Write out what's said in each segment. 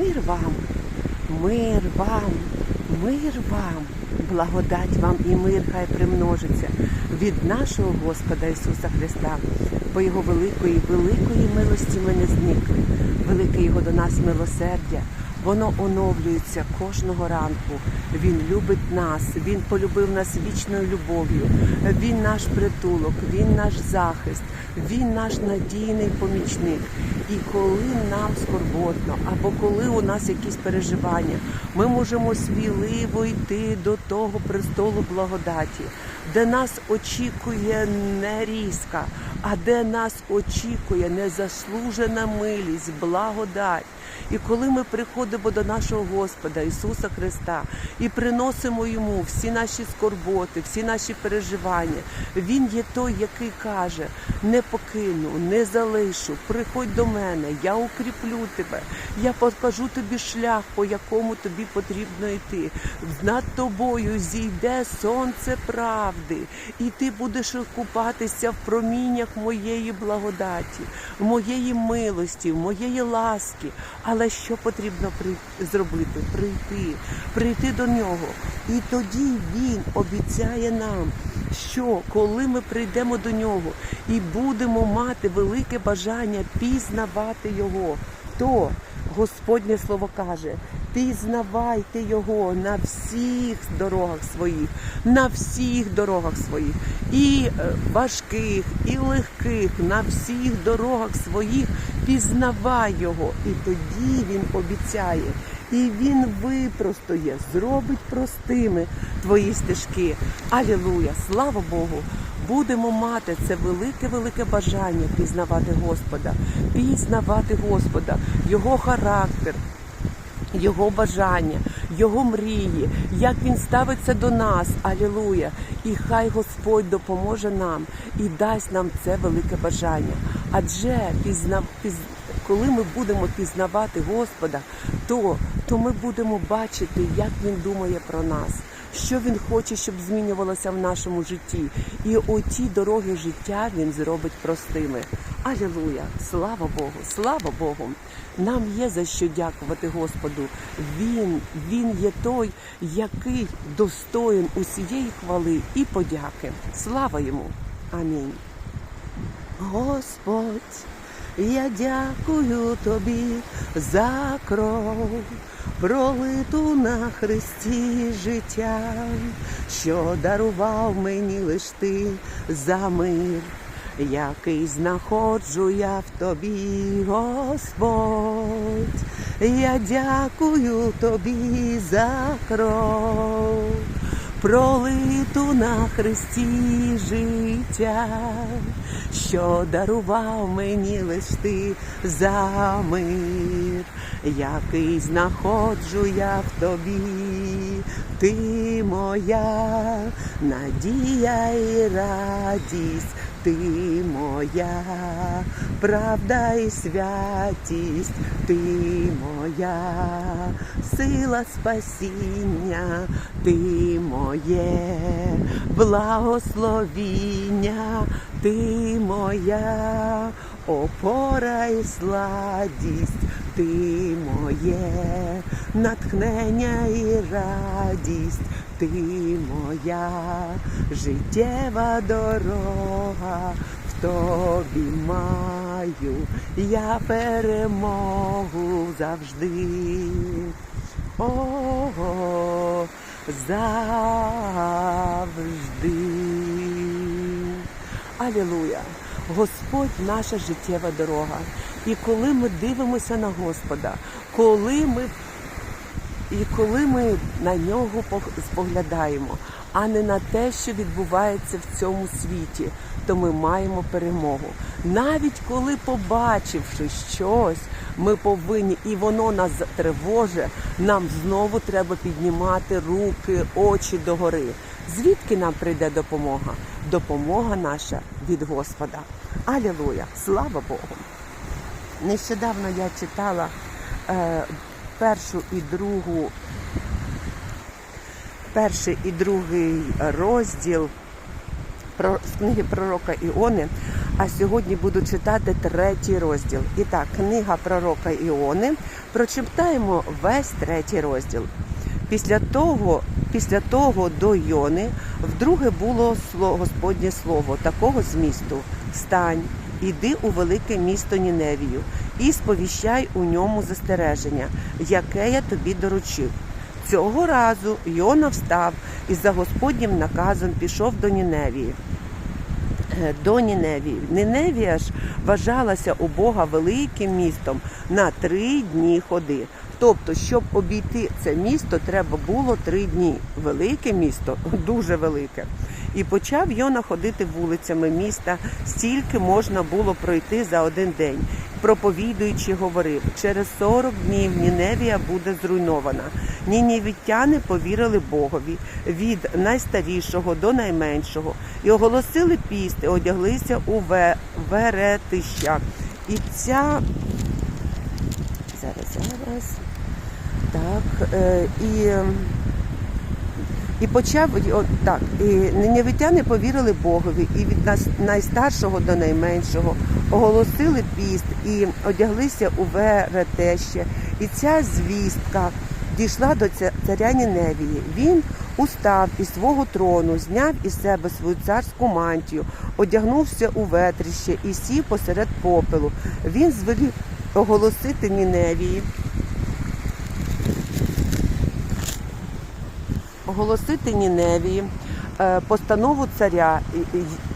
Мир вам, мир вам, мир вам, благодать вам і мир хай примножиться від нашого Господа Ісуса Христа. Бо Його великої, великої милості ми не зникли. Велике Його до нас милосердя. Воно оновлюється кожного ранку. Він любить нас, Він полюбив нас вічною любов'ю. Він наш притулок, Він наш захист, Він наш надійний помічник. І коли нам скорботно, або коли у нас якісь переживання, ми можемо сміливо йти до того престолу благодаті, де нас очікує не різка, а де нас очікує незаслужена милість, благодать. І коли ми приходимо до нашого Господа Ісуса Христа і приносимо йому всі наші скорботи, всі наші переживання, Він є той, який каже: не покину, не залишу, приходь до мене, я укріплю тебе, я покажу тобі шлях, по якому тобі потрібно йти. Над тобою зійде сонце правди, і ти будеш купатися в проміннях моєї благодаті, моєї милості, моєї ласки. Але що потрібно зробити? Прийти, прийти до нього. І тоді він обіцяє нам, що коли ми прийдемо до нього і будемо мати велике бажання пізнавати його, то Господнє слово каже: пізнавайте його на всіх дорогах своїх, на всіх дорогах своїх, і е, важких, і легких, на всіх дорогах своїх пізнавай його. І тоді він обіцяє, і він випростоє, зробить простими твої стежки. Алілуя! Слава Богу! Будемо мати це велике, велике бажання пізнавати Господа, пізнавати Господа, Його характер, його бажання, Його мрії, як Він ставиться до нас, алілуя. І хай Господь допоможе нам і дасть нам це велике бажання. Адже пізна, піз, коли ми будемо пізнавати Господа, то, то ми будемо бачити, як Він думає про нас. Що він хоче, щоб змінювалося в нашому житті, і оті дороги життя він зробить простими. Алілуя! Слава Богу! Слава Богу! Нам є за що дякувати Господу. Він, він є той, який достоїн усієї хвали і подяки. Слава йому! Амінь. Господь, я дякую тобі за кров, пролиту на хресті життя, що дарував мені лиш ти за мир, який знаходжу я в тобі, Господь. Я дякую тобі за кров пролиту на хресті життя, що дарував мені лиш ти за мир, який знаходжу я в тобі, ти моя надія і радість. Ти моя правда і святість, ти моя сила спасіння, ти моє благословіння, ти моя опора і сладість, ти моє натхнення і радість. Ти моя життєва дорога, в тобі маю я перемогу завжди. О, завжди. Алілуя! Господь наша життєва дорога. І коли ми дивимося на Господа, коли ми і коли ми на нього споглядаємо, а не на те, що відбувається в цьому світі, то ми маємо перемогу. Навіть коли, побачивши щось, ми повинні, і воно нас тривожить, нам знову треба піднімати руки, очі догори. Звідки нам прийде допомога? Допомога наша від Господа. Алілуя! Слава Богу! Нещодавно я читала е, першу і другу, перший і другий розділ про, книги пророка Іони, А сьогодні буду читати третій розділ. І так, книга пророка Іони. Прочитаємо весь третій розділ. Після того, після того до Йони вдруге було Господнє слово такого змісту: Встань, іди у велике місто Ніневію і сповіщай у ньому застереження, яке я тобі доручив. Цього разу Йона встав і за Господнім наказом пішов до Ніневії. Е, До Ніневії. Ніневія ж вважалася у Бога великим містом на три дні ходи. Тобто, щоб обійти це місто, треба було три дні. Велике місто, дуже велике. І почав Йона ходити вулицями міста, стільки можна було пройти за один день. Проповідуючи, говорив, через 40 днів Ніневія буде зруйнована. Нінівітяни повірили Богові від найстарішого до найменшого і оголосили піст, і одяглися у веретища. І ця зараз, зараз. Так, е, і, і почав о, так, і нинявитяни повірили Богові, і від нас найстаршого до найменшого оголосили піст і одяглися у веретеще. І ця звістка дійшла до царя Ніневії. Він устав із свого трону, зняв із себе свою царську мантію, одягнувся у ветрище і сів посеред попелу. Він звелів оголосити Ніневії. Оголосити Ніневії е, постанову царя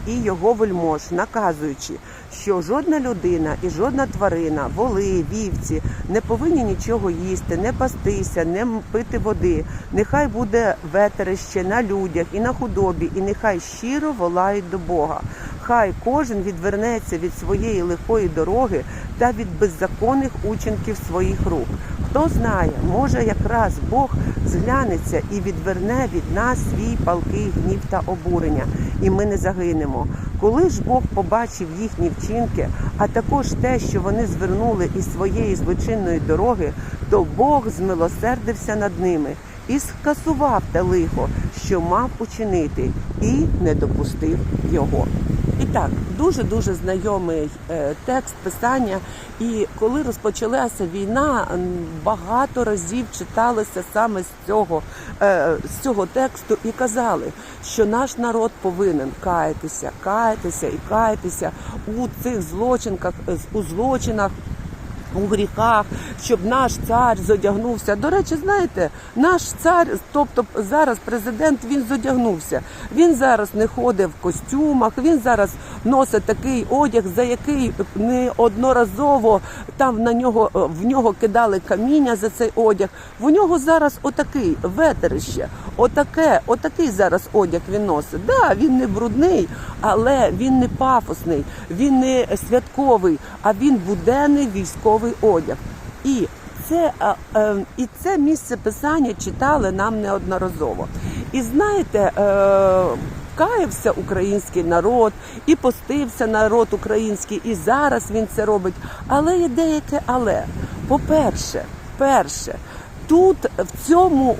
і- його вельмож, наказуючи, що жодна людина і жодна тварина, воли, вівці не повинні нічого їсти, не пастися, не пити води. Нехай буде ветерище на людях і на худобі, і нехай щиро волають до Бога. Хай кожен відвернеться від своєї лихої дороги та від беззаконних учинків своїх рук. Хто знає, може якраз Бог зглянеться і відверне від нас свій палкий гнів та обурення, і ми не загинемо. Коли ж Бог побачив їхні вчинки, а також те, що вони звернули із своєї злочинної дороги, то Бог змилосердився над ними і скасував те лихо, що мав учинити, і не допустив його. І так, дуже дуже знайомий е, текст писання. І коли розпочалася війна, багато разів читалося саме з цього, е, з цього тексту і казали, що наш народ повинен каятися, каятися і каятися у цих злочинках, е, у злочинах у гріхах, щоб наш цар зодягнувся. До речі, знаєте, наш цар, тобто зараз президент, він зодягнувся. Він зараз не ходить в костюмах, він зараз носить такий одяг, за який неодноразово там на нього в нього кидали каміння за цей одяг. В нього зараз отакий ветерище, отаке, отакий зараз одяг він носить. Да, він не брудний, але він не пафосний, він не святковий, а він буденний військовий одяг. І це, е, і це місце писання читали нам неодноразово. І знаєте, е, каявся український народ, і постився народ український, і зараз він це робить. Але є деяке але. По-перше, перше, Тут в цьому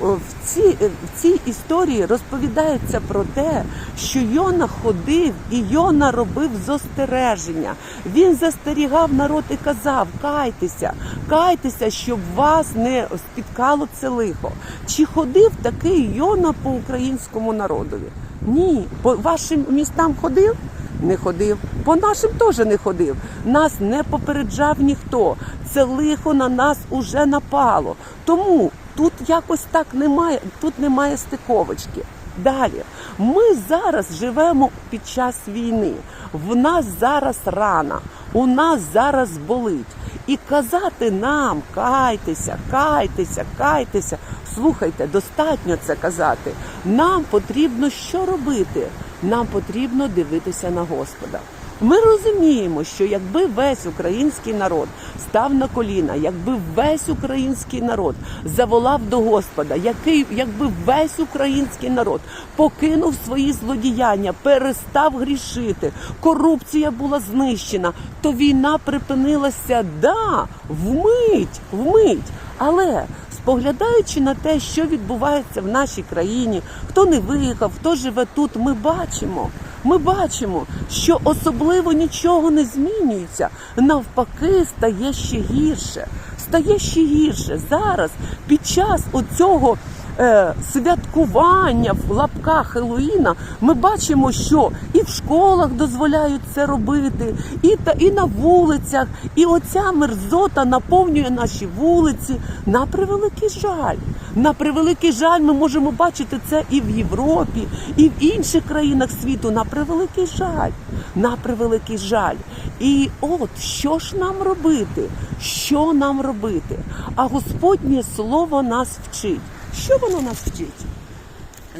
в цій, в цій історії розповідається про те, що Йона ходив і Йона робив застереження. Він застерігав народ і казав: кайтеся, кайтеся, щоб вас не спіткало це лихо. Чи ходив такий Йона по українському народові? Ні, по вашим містам ходив. Не ходив, по нашим теж не ходив. Нас не попереджав ніхто. Це лихо на нас уже напало. Тому тут якось так немає, тут немає стиковочки. Далі ми зараз живемо під час війни. В нас зараз рана, у нас зараз болить. І казати нам кайтеся, кайтеся, кайтеся. Слухайте, достатньо це казати. Нам потрібно що робити? Нам потрібно дивитися на Господа. Ми розуміємо, що якби весь український народ став на коліна, якби весь український народ заволав до Господа, який, якби весь український народ покинув свої злодіяння, перестав грішити, корупція була знищена, то війна припинилася да, вмить, вмить. Але споглядаючи на те, що відбувається в нашій країні, хто не виїхав, хто живе тут, ми бачимо. ми бачимо, що особливо нічого не змінюється. Навпаки, стає ще гірше. Стає ще гірше. Зараз під час оцього е, святкування в лапках Хеллоїна ми бачимо, що і в школах дозволяють це робити, і, та, і на вулицях, і оця мерзота наповнює наші вулиці. На превеликий жаль. На превеликий жаль, ми можемо бачити це і в Європі, і в інших країнах світу. На превеликий жаль. На превеликий жаль. І от що ж нам робити? Що нам робити? А Господнє слово нас вчить. Що воно нас вчить?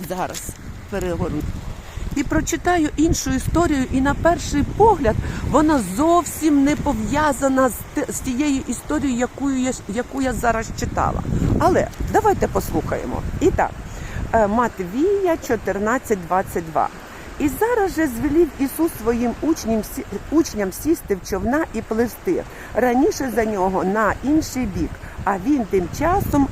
Зараз перегорну. І прочитаю іншу історію, і на перший погляд вона зовсім не пов'язана з, тією історією, яку я, яку я зараз читала. Але давайте послухаємо. І так, е, Матвія 14:22. І зараз же звелів Ісус своїм учням, учням сісти в човна і пливти раніше за нього на інший бік, а він тим часом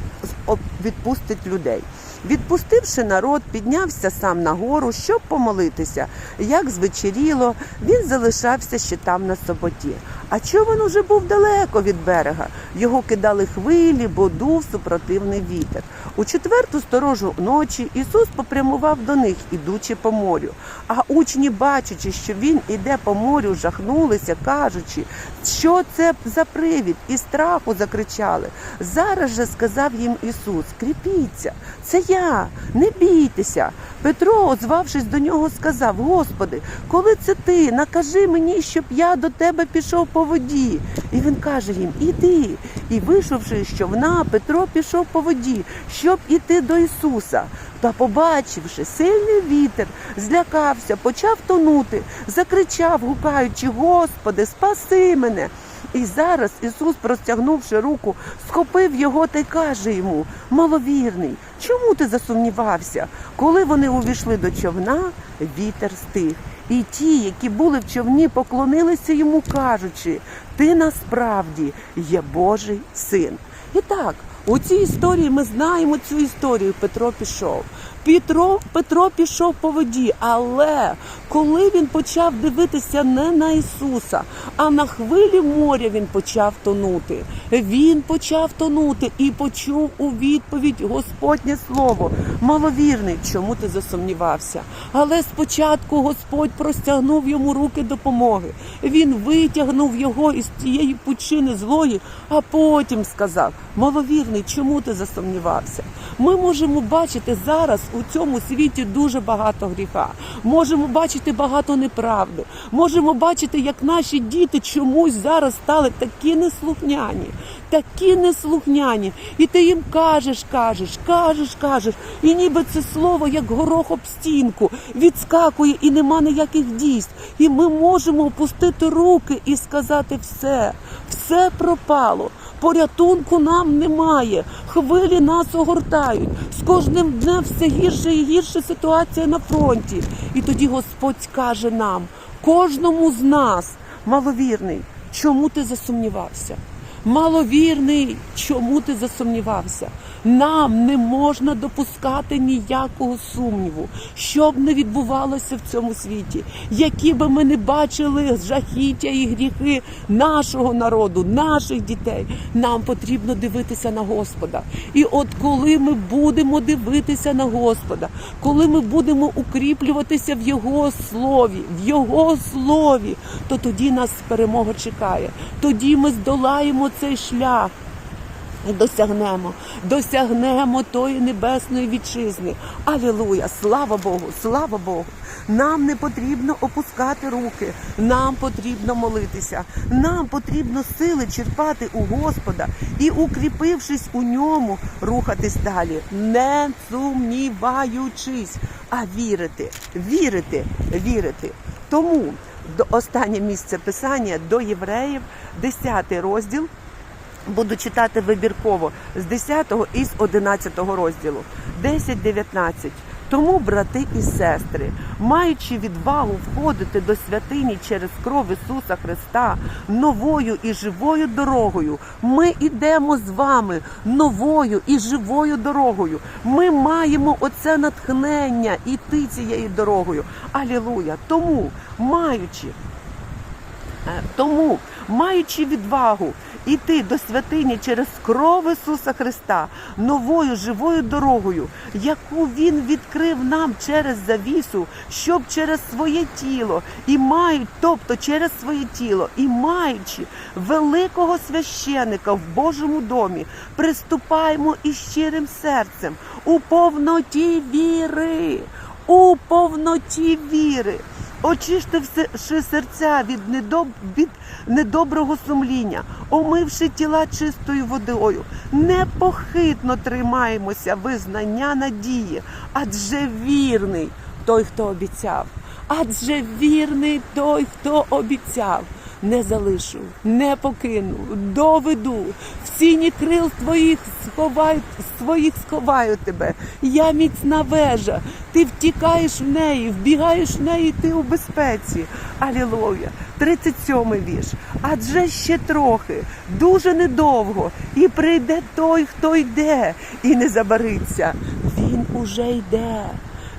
відпустить людей. Відпустивши народ, піднявся сам на гору, щоб помолитися. Як звечеріло, він залишався ще там на соботі. А човен уже був далеко від берега. Його кидали хвилі, бо дув супротивний вітер. У четверту сторожу ночі Ісус попрямував до них, ідучи по морю. А учні, бачачи, що він іде по морю, жахнулися, кажучи, що це за привід, і страху закричали. Зараз же сказав їм Ісус: Кріпіться, це я, не бійтеся. Петро, озвавшись до нього, сказав: Господи, коли це ти, накажи мені, щоб я до тебе пішов по воді. І він каже їм: Іди. І вийшовши з човна, Петро пішов по воді, щоб іти до Ісуса. Та, побачивши сильний вітер, злякався, почав тонути, закричав, гукаючи: Господи, спаси мене. І зараз Ісус, простягнувши руку, схопив його та й каже йому: Маловірний, чому ти засумнівався? Коли вони увійшли до човна, вітер стих. І ті, які були в човні, поклонилися йому, кажучи: Ти насправді є Божий син. І так, у цій історії ми знаємо цю історію. Петро пішов. Петро, Петро пішов по воді, але коли він почав дивитися не на Ісуса, а на хвилі моря він почав тонути. Він почав тонути і почув у відповідь Господнє слово. Маловірний, чому ти засумнівався? Але спочатку Господь простягнув йому руки допомоги. Він витягнув його із тієї пучини злої, а потім сказав: Маловірний, чому ти засумнівався? Ми можемо бачити зараз у цьому світі дуже багато гріха. Можемо бачити багато неправди. Можемо бачити, як наші діти чомусь зараз стали такі неслухняні, такі неслухняні. І ти їм кажеш, кажеш, кажеш, кажеш. І ніби це слово, як горох об стінку, відскакує і нема ніяких дійств. І ми можемо опустити руки і сказати все, все пропало. Порятунку нам немає. Хвилі нас огортають. З кожним днем все гірше і гірше ситуація на фронті. І тоді Господь каже нам, кожному з нас, маловірний, чому ти засумнівався? Маловірний, чому ти засумнівався? Нам не можна допускати ніякого сумніву, що б не відбувалося в цьому світі, які би ми не бачили жахіття і гріхи нашого народу, наших дітей. Нам потрібно дивитися на Господа. І от коли ми будемо дивитися на Господа, коли ми будемо укріплюватися в Його слові, в Його слові, то тоді нас перемога чекає. Тоді ми здолаємо цей шлях. Досягнемо, досягнемо тої небесної вітчизни. Алілуя! Слава Богу! Слава Богу! Нам не потрібно опускати руки, нам потрібно молитися, нам потрібно сили черпати у Господа і, укріпившись у ньому, рухатись далі, не сумніваючись, а вірити, вірити, вірити. Тому останнє місце писання до євреїв, 10 розділ. Буду читати вибірково з 10 і з 11 розділу. 10-19. Тому, брати і сестри, маючи відвагу входити до святині через кров Ісуса Христа новою і живою дорогою, ми йдемо з вами новою і живою дорогою. Ми маємо оце натхнення іти цією дорогою. Алілуя! Тому, маючи Е, Тому, маючи відвагу іти до святині через кров Ісуса Христа новою живою дорогою, яку Він відкрив нам через завісу, щоб через своє тіло і мають, тобто через своє тіло, і маючи великого священика в Божому домі, приступаємо із щирим серцем у повноті віри, у повноті віри. Очисти все серця від, недоб... від недоброго сумління, омивши тіла чистою водою, непохитно тримаємося визнання надії, адже вірний той, хто обіцяв, адже вірний той, хто обіцяв. Не залишу, не покину, доведу. В сіні крил твоїх сховаю, своїх сховаю тебе. Я міцна вежа. Ти втікаєш в неї, вбігаєш в неї, ти у безпеці. Алілуя. 37-й вірш. Адже ще трохи, дуже недовго, і прийде той, хто йде, і не забариться. Він уже йде.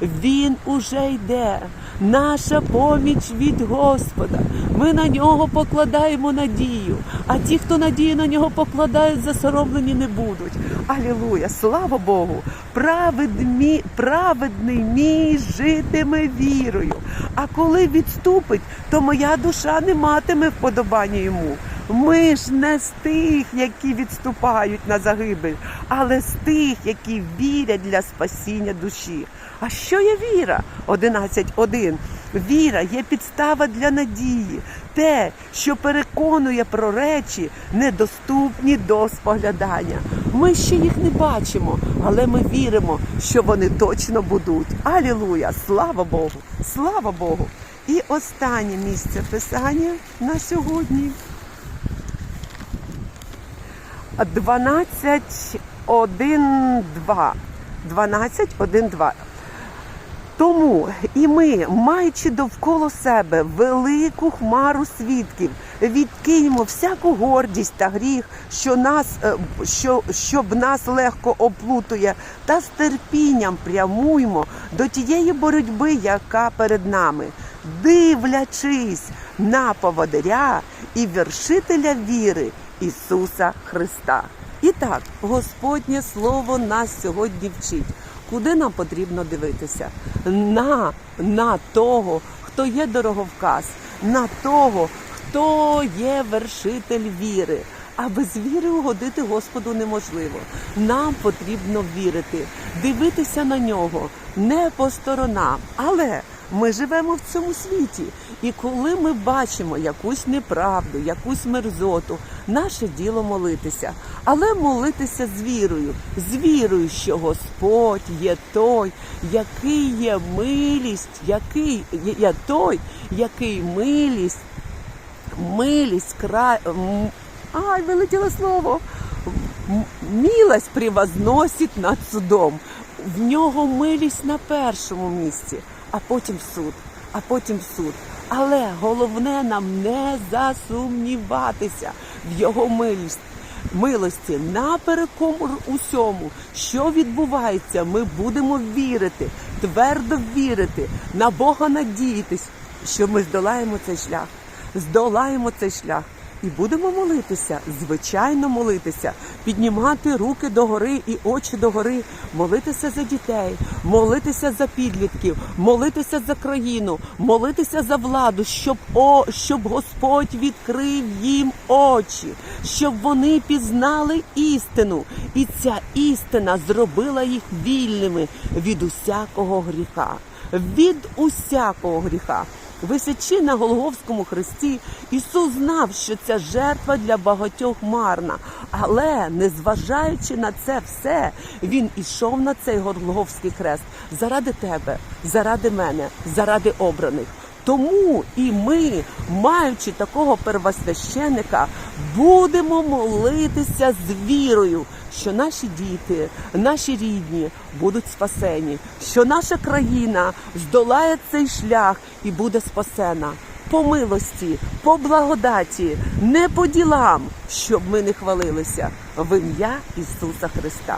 Він уже йде. Наша поміч від Господа. Ми на нього покладаємо надію. А ті, хто надію на нього покладають, засоромлені не будуть. Алілуя! Слава Богу! Праведмі, праведний мій житиме вірою. А коли відступить, то моя душа не матиме вподобання йому. Ми ж не з тих, які відступають на загибель, але з тих, які вірять для спасіння душі. А що є віра? 11.1. Віра є підстава для надії, те, що переконує про речі, недоступні до споглядання. Ми ще їх не бачимо, але ми віримо, що вони точно будуть. Алілуя! Слава Богу! Слава Богу! І останнє місце писання на сьогодні. 12, 1, 2. 12, 1, 2. Тому і ми, маючи довкола себе велику хмару свідків, відкиньмо всяку гордість та гріх, що нас, е, що, щоб нас легко оплутує, та з терпінням прямуймо до тієї боротьби, яка перед нами, дивлячись на поводиря і вершителя віри Ісуса Христа. І так, Господнє Слово нас сьогодні вчить. Куди нам потрібно дивитися? На, на того, хто є дороговказ, на того, хто є вершитель віри. А без віри угодити Господу неможливо. Нам потрібно вірити, дивитися на нього не по сторонам, але ми живемо в цьому світі. І коли ми бачимо якусь неправду, якусь мерзоту, наше діло молитися, але молитися з вірою, з вірою, що Господь є той, який є милість, який є той, який милість, милість край. Ай, вилетіло слово. М- Милость превозносить над судом. В нього милість на першому місці, а потім суд, а потім суд. Але головне нам не засумніватися в його милість. Милості напереком усьому, що відбувається, ми будемо вірити, твердо вірити, на Бога надіятись, що ми здолаємо цей шлях, здолаємо цей шлях. І будемо молитися, звичайно молитися, піднімати руки догори і очі догори, молитися за дітей, молитися за підлітків, молитися за країну, молитися за владу, щоб о, щоб Господь відкрив їм очі, щоб вони пізнали істину, і ця істина зробила їх вільними від усякого гріха, від усякого гріха. Висячи на Голговському хресті, Ісус знав, що ця жертва для багатьох марна, але незважаючи на це все, Він ішов на цей Голговський хрест заради тебе, заради мене, заради обраних. Тому і ми, маючи такого первосвященика, будемо молитися з вірою, що наші діти, наші рідні будуть спасені, що наша країна здолає цей шлях і буде спасена. По милості, по благодаті, не по ділам, щоб ми не хвалилися в ім'я Ісуса Христа.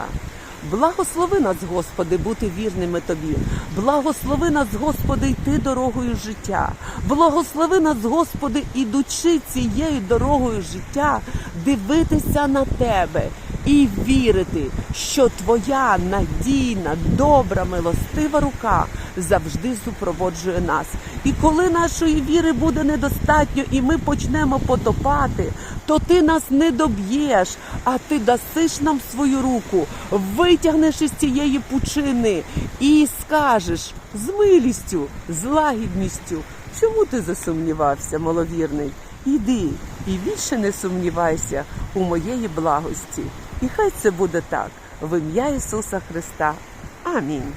Благослови нас, Господи, бути вірними Тобі. Благослови нас, Господи, йти дорогою життя. Благослови нас, Господи, ідучи цією дорогою життя, дивитися на Тебе і вірити, що Твоя надійна, добра, милостива рука завжди супроводжує нас. І коли нашої віри буде недостатньо, і ми почнемо потопати, то ти нас не доб'єш, а ти дасиш нам свою руку, витягнеш із цієї пучини і скажеш з милістю, з лагідністю, чому ти засумнівався, маловірний? Іди і більше не сумнівайся у моєї благості. І хай це буде так в ім'я Ісуса Христа. Амінь.